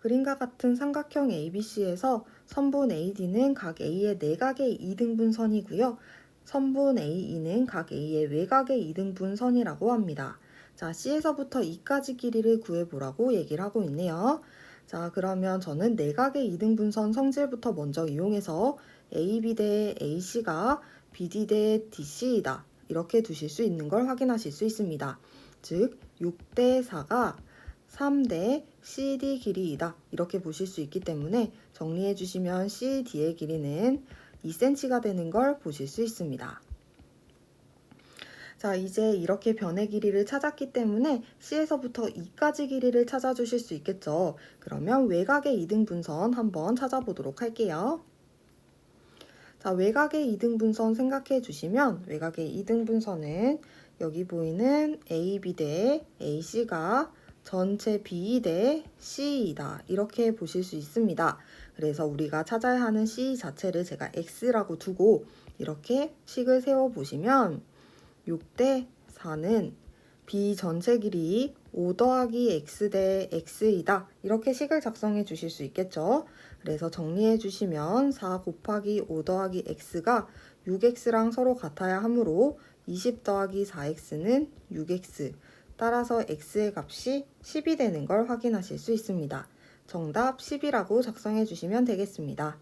그림과 같은 삼각형 ABC에서 선분 AD는 각 A의 내각의 이등분 선이고요. 선분 AE는 각 A의 외곽의 이등분 선이라고 합니다. 자, C에서부터 E까지 길이를 구해보라고 얘기를 하고 있네요. 자, 그러면 저는 내각의 이등분선 성질부터 먼저 이용해서 AB 대 AC가 BD 대 DC이다. 이렇게 두실 수 있는 걸 확인하실 수 있습니다. 즉, 6대 4가 3대 CD 길이이다. 이렇게 보실 수 있기 때문에 정리해 주시면 CD의 길이는 2cm가 되는 걸 보실 수 있습니다. 자, 이제 이렇게 변의 길이를 찾았기 때문에 C에서부터 E까지 길이를 찾아주실 수 있겠죠. 그러면 외곽의 이등분선 한번 찾아보도록 할게요. 자, 외곽의 이등분선 생각해 주시면 외곽의 이등분선은 여기 보이는 AB 대 AC가 전체 B 대 C이다. 이렇게 보실 수 있습니다. 그래서 우리가 찾아야 하는 C 자체를 제가 X라고 두고 이렇게 식을 세워 보시면 6대 4는 B 전체 길이 5 더하기 X 대 X이다. 이렇게 식을 작성해 주실 수 있겠죠. 그래서 정리해 주시면 4 곱하기 5 더하기 X가 6X랑 서로 같아야 하므로 20 더하기 4X는 6X. 따라서 X의 값이 10이 되는 걸 확인하실 수 있습니다. 정답 10이라고 작성해 주시면 되겠습니다.